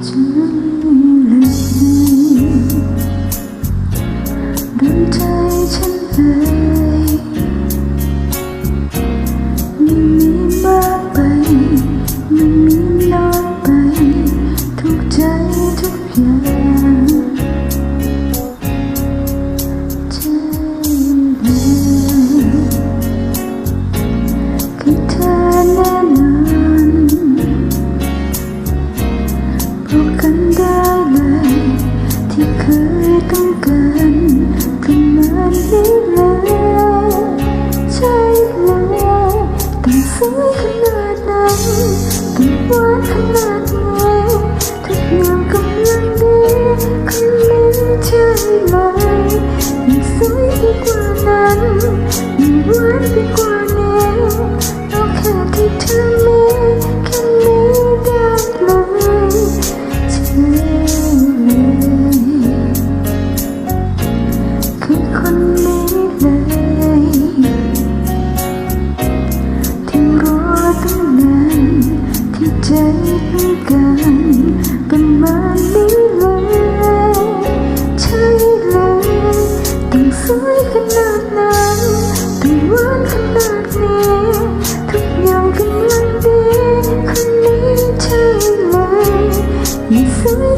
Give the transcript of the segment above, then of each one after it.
지난 일. ต้องการขนาดนี้แล้ใช่ล้วต้องสวยนาดนั้นต้หวานขนาดไหนทุกอย่างกำลังดีคำนึงใช่ไหมยังสวยไปกว่านั้นยังหวานไปกว่า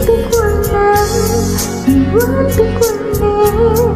ทุกวันนั้วไม่ว่าทุกวันนี้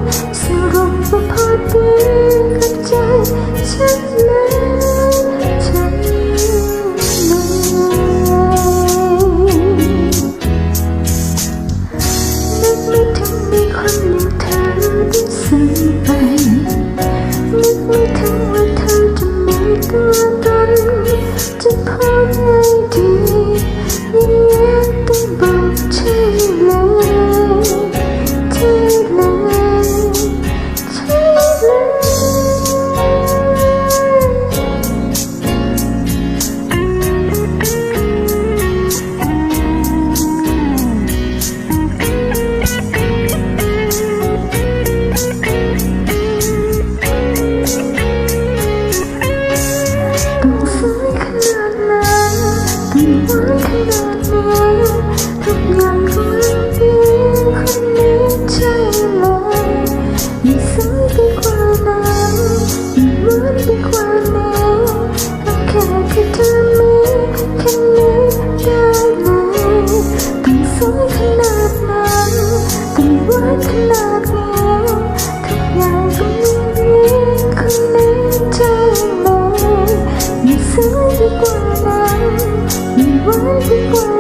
爱情过